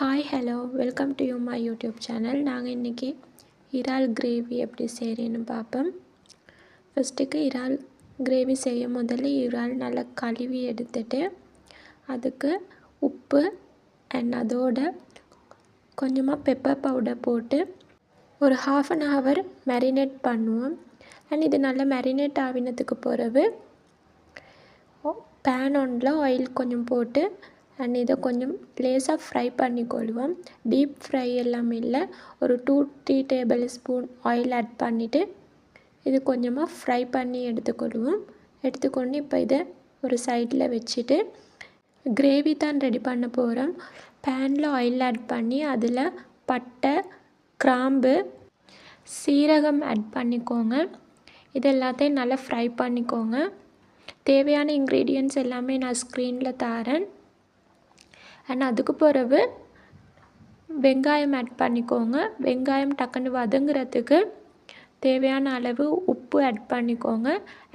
Hi hello welcome to you my YouTube channel நாங்கள் இன்றைக்கி இறால் கிரேவி எப்படி செய்கிறேன்னு பார்ப்போம். ஃபஸ்ட்டுக்கு இறால் கிரேவி செய்யும் முதல்ல இறால் நல்லா கழுவி எடுத்துட்டு அதுக்கு உப்பு அண்ட் அதோட கொஞ்சமாக பெப்பர் பவுடர் போட்டு ஒரு ஹாஃப் அன் ஹவர் மேரினேட் பண்ணுவோம். அண்ட் இது நல்லா மேரினேட் ஆகினதுக்கு பிறகு பேன் ஒன்றில் ஆயில் கொஞ்சம் போட்டு அண்ட் இதை கொஞ்சம் லேசாக ஃப்ரை பண்ணிக்கொள்வோம் டீப் ஃப்ரை எல்லாம் இல்லை. ஒரு two three table spoon oil add பண்ணிவிட்டு இது கொஞ்சமாக ஃப்ரை பண்ணி எடுத்துக்கொள்வோம். எடுத்துக்கொண்டு இப்போ இதை ஒரு சைடில் வச்சுட்டு கிரேவி தான் ரெடி பண்ண போகிறோம். பேனில் ஆயில் ஆட் பண்ணி அதில் பட்டை கிராம்பு சீரகம் ஆட் பண்ணிக்கோங்க. இது எல்லாத்தையும் நல்லா ஃப்ரை பண்ணிக்கோங்க. தேவையான இன்க்ரீடியன்ட்ஸ் எல்லாமே நான் ஸ்க்ரீனில் தரேன். அண்ட் அதுக்கு பிறகு வெங்காயம் ஆட் பண்ணிக்கோங்க. வெங்காயம் டக்குன்னு வதங்குறதுக்கு தேவையான அளவு உப்பு ஆட் பண்ணிக்கோங்க.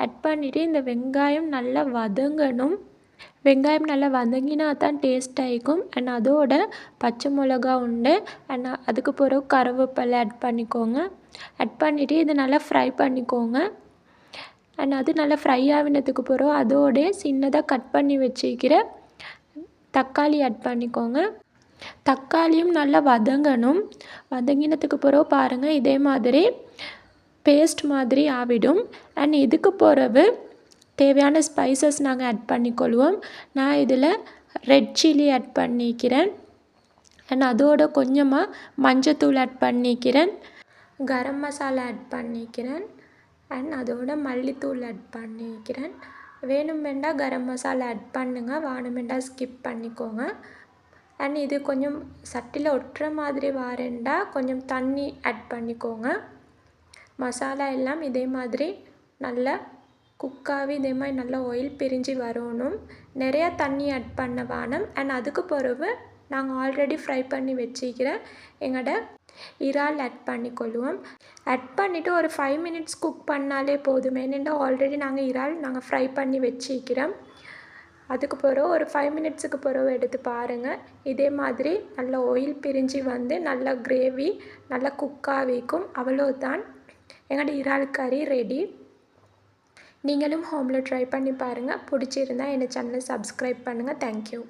ஆட் பண்ணிவிட்டு இந்த வெங்காயம் நல்லா வதங்கணும். வெங்காயம் நல்லா வதங்கினா தான் டேஸ்ட் ஆகிக்கும் அண்ட் அதோட பச்சை மிளகா உண்டு. அண்ட் அதுக்கு பிறகு கருவேப்பிலை ஆட் பண்ணிக்கோங்க. ஆட் பண்ணிவிட்டு இதை நல்லா ஃப்ரை பண்ணிக்கோங்க. அண்ட் அது நல்லா ஃப்ரை ஆகினதுக்கு பிறகு அதோட சின்னதாக கட் பண்ணி வச்சுக்கிற தக்காளி ஆட் பண்ணிக்கோங்க. தக்காளியும் நல்லா வதங்கணும். வதங்கினதுக்கு பிறகு பாருங்கள் இதே மாதிரி பேஸ்ட் மாதிரி ஆவிடும். அண்ட் இதுக்கு பிறகு தேவையான ஸ்பைசஸ் நாங்கள் ஆட் பண்ணிக்கொள்வோம். நான் இதில் ரெட் சில்லி ஆட் பண்ணிக்கிறேன். அண்ட் அதோட கொஞ்சமாக மஞ்சத்தூள் ஆட் பண்ணிக்கிறேன். கரம் மசாலா ஆட் பண்ணிக்கிறேன். அண்ட் அதோட மல்லித்தூள் ஆட் பண்ணிக்கிறேன். வேணுமெண்டா கரம் மசாலா ஆட் பண்ணுங்கள் வேணுமெண்டா ஸ்கிப் பண்ணிக்கோங்க. அண்ட் இது கொஞ்சம் சட்டியில் ஒட்டுற மாதிரி வாரேண்டா கொஞ்சம் தண்ணி ஆட் பண்ணிக்கோங்க. மசாலா எல்லாம் இதே மாதிரி நல்லா குக்காகி இதே மாதிரி நல்லா ஆயில் பிரிஞ்சு வரணும். நிறையா தண்ணி ஆட் பண்ண வேணும் அண்ட் அதுக்கு பிறகு நாங்கள் ஆல்ரெடி ஃப்ரை பண்ணி வச்சுக்கிற எங்களோட இறால் ஆட் பண்ணிக்கொள்வோம். ஆட் பண்ணிவிட்டு ஒரு ஃபைவ் மினிட்ஸ் குக் பண்ணாலே போதும். ஏனெண்டா ஆல்ரெடி நாங்கள் இறால் நாங்கள் ஃப்ரை பண்ணி வச்சுக்கிறோம் அதுக்கு பிறகு ஒரு ஃபைவ் மினிட்ஸுக்கு பிறகு எடுத்து பாருங்கள் இதே மாதிரி நல்ல ஆயில் பிரிஞ்சு வந்து நல்லா கிரேவி நல்லா குக்காக வைக்கும். அவ்வளோதான் எங்களோட இறால் கறி ரெடி நீங்களும் ஹோமில் ட்ரை பண்ணி பாருங்கள் பிடிச்சிருந்தா என்னை சேனலை சப்ஸ்கிரைப் பண்ணுங்கள் தேங்க்யூ